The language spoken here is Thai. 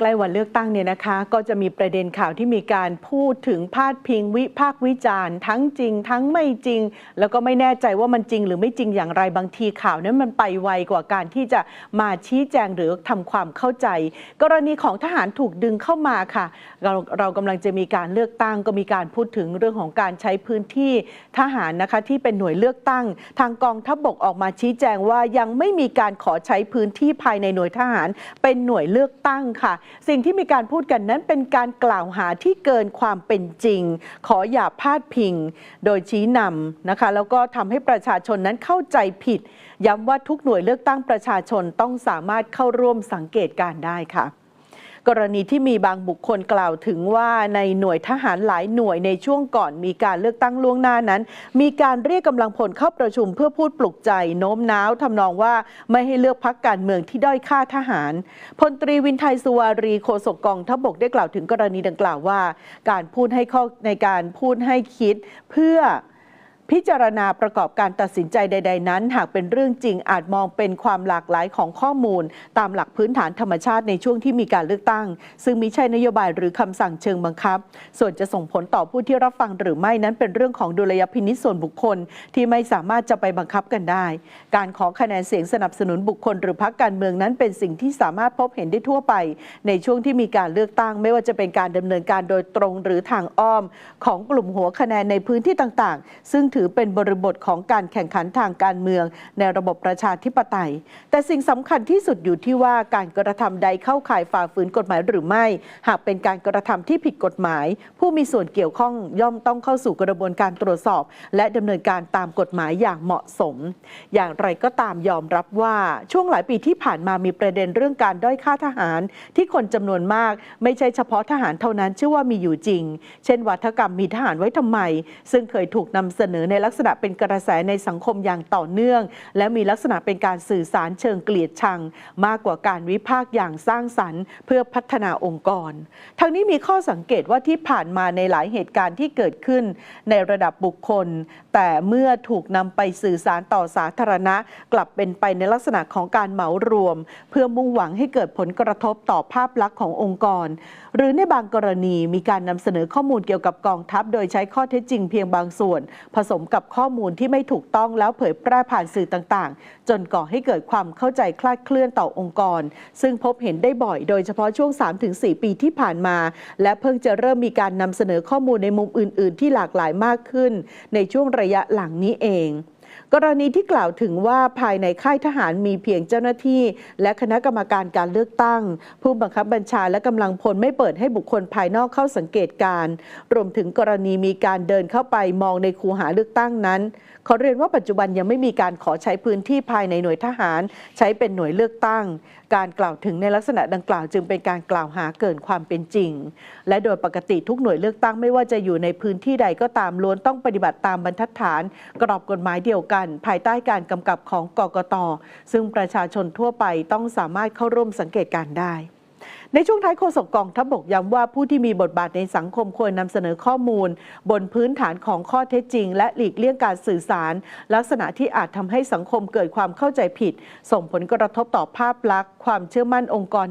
ใกล้วันเลือกตั้งเนี่ยนะคะก็จะมีประเด็นข่าวที่มีการพูดถึงพาดพิงวิพากษ์วิจารณ์ ทั้งจริง ทั้งไม่จริง แล้วก็ไม่แน่ใจว่ามันจริง หรือไม่จริงอย่างไรบางทีข่าวนั้นมันไปไวกว่าการที่จะมาชี้แจงหรือทำความเข้าใจ กรณีของทหารถูกดึงเข้ามาค่ะ เราเรากำลังจะมีการเลือกตั้ง ก็มีการพูดถึงเรื่องของการใช้พื้นที่ทหารนะคะที่เป็นหน่วยเลือกตั้ง ทางกองทัพบกออกมาชี้แจงว่ายังไม่มีการขอใช้พื้นที่ภายในหน่วยทหาร เป็นหน่วยเลือกตั้งค่ะสิ่งที่มีการพูดกันนั้นเป็นการกล่าวหาที่เกินความเป็นจริง ขออย่าพาดพิง โดยชี้นำนะคะ แล้วก็ทำให้ประชาชนนั้นเข้าใจผิด ย้ำว่าทุกหน่วยเลือกตั้งประชาชนต้องสามารถเข้าร่วมสังเกตการได้ค่ะ กรณีที่มีบางบุคคลกล่าวถึงว่าในหน่วยทหารหลายหน่วยในช่วงก่อนมีการเลือกตั้งล่วงหน้านั้น มีการเรียกกำลังพลเข้าประชุมเพื่อพูดปลุกใจโน้มน้าวทำนองว่าไม่ให้เลือกพักการเมืองที่ด้อยค่าทหารพลตรีวินไทยสุวารีโฆษกกองทัพบกได้กล่าวถึงกรณีดังกล่าวว่า การพูดให้ข้อในการพูดให้คิดเพื่อ พิจารณาประกอบการตัดสินใจใด ๆ นั้น หากเป็นเรื่องจริงอาจมองเป็นความหลากหลายของข้อมูล ตามหลักพื้นฐานธรรมชาติในช่วงที่มีการเลือกตั้ง ซึ่งมิใช่นโยบายหรือคำสั่งเชิงบังคับ ส่วนจะส่งผลต่อผู้ที่รับฟังหรือไม่นั้นเป็นเรื่องของดุลยพินิจส่วนบุคคลที่ไม่สามารถจะไปบังคับกันได้ การขอคะแนนเสียงสนับสนุนบุคคลหรือพรรคการเมืองนั้นเป็นสิ่งที่สามารถพบเห็นได้ทั่วไป ในช่วงที่มีการเลือกตั้ง ไม่ว่าจะเป็นการดำเนินการโดยตรงหรือทางอ้อม ของกลุ่มหัวคะแนนในพื้นที่ต่าง ๆ ซึ่งถือเป็นบริบทของการแข่งขันทางการเมือง ในระบบประชาธิปไตย แต่สิ่งสำคัญที่สุดอยู่ที่ว่าการกระทำใดเข้าข่ายฝ่าฝืนกฎหมายหรือไม่ หากเป็นการกระทำที่ผิดกฎหมาย ผู้มีส่วนเกี่ยวข้องย่อมต้องเข้าสู่กระบวนการตรวจสอบ และดำเนินการตามกฎหมายอย่างเหมาะสม อย่างไรก็ตามยอมรับว่าช่วงหลายปีที่ผ่านมามีประเด็นเรื่องการด้อยค่าทหาร ที่คนจำนวนมากไม่ใช่เฉพาะทหารเท่านั้นเชื่อว่ามีอยู่จริง เช่นวัฒกรรมมีทหารไว้ทำไม ซึ่งเคยถูกนำเสนอในลักษณะเป็นกระแสในสังคมอย่างต่อเนื่อง และมีลักษณะเป็นการสื่อสารเชิงเกลียดชัง มากกว่าการวิพากษ์อย่างสร้างสรรค์ เพื่อพัฒนาองค์กร ทั้งนี้มีข้อสังเกตว่าที่ผ่านมาในหลายเหตุการณ์ที่เกิดขึ้น ในระดับบุคคล แต่เมื่อถูกนำไปสื่อสารต่อสาธารณะ กลับเป็นไปในลักษณะของการเหมารวม เพื่อมุ่งหวังให้เกิดผลกระทบต่อภาพลักษณ์ขององค์กร หรือในบางกรณีมีการนำเสนอข้อมูลเกี่ยวกับกองทัพ โดยใช้ข้อเท็จจริงเพียงบางส่วนผสสมกับข้อมูลที่ไม่ถูกต้องแล้วเผยแพร่ผ่านสื่อต่างๆ จนก่อให้เกิดความเข้าใจคลาดเคลื่อนต่อองค์กร ซึ่งพบเห็นได้บ่อยโดยเฉพาะช่วง 3-4 ปีที่ผ่านมา และเพิ่งจะเริ่มมีการนำเสนอข้อมูลในมุมอื่น ๆ ที่หลากหลายมากขึ้น ในช่วงระยะหลังนี้เอง กรณีที่กล่าวถึงว่าภายในค่ายทหารมีเพียงเจ้าหน้าที่ และคณะกรรมการการเลือกตั้ง ผู้บังคับบัญชาและกำลังพลไม่เปิดให้บุคคลภายนอกเข้าสังเกตการณ์รวมถึงกรณีมีการเดินเข้าไปมองในคูหาเลือกตั้งนั้น ขอเรียนว่าปัจจุบันยังไม่มีการขอใช้พื้นที่ภายในหน่วยทหาร ใช้เป็นหน่วยเลือกตั้ง การกล่าวถึงในลักษณะดังกล่าวจึงเป็นการกล่าวหาเกินความเป็นจริง และโดยปกติทุกหน่วยเลือกตั้งไม่ว่าจะอยู่ในพื้นที่ใดก็ตามล้วนต้องปฏิบัติตามบรรทัดฐาน กรอบกฎหมายเดียวกันภายใต้การกำกับของกกต ซึ่งประชาชนทั่วไปต้องสามารถเข้าร่วมสังเกตการได้ในช่วงท้ายโฆษกกองทัพบกย้ำว่าผู้ที่มีบทบาทในสังคมควรนำเสนอข้อมูล บนพื้นฐานของข้อเท็จจริง และหลีกเลี่ยงการสื่อสาร ลักษณะที่อาจทำให้สังคมเกิดความเข้าใจผิด ส่งผลกระทบต่อภาพลักษณ์ ความเชื่อมั่นองค์กร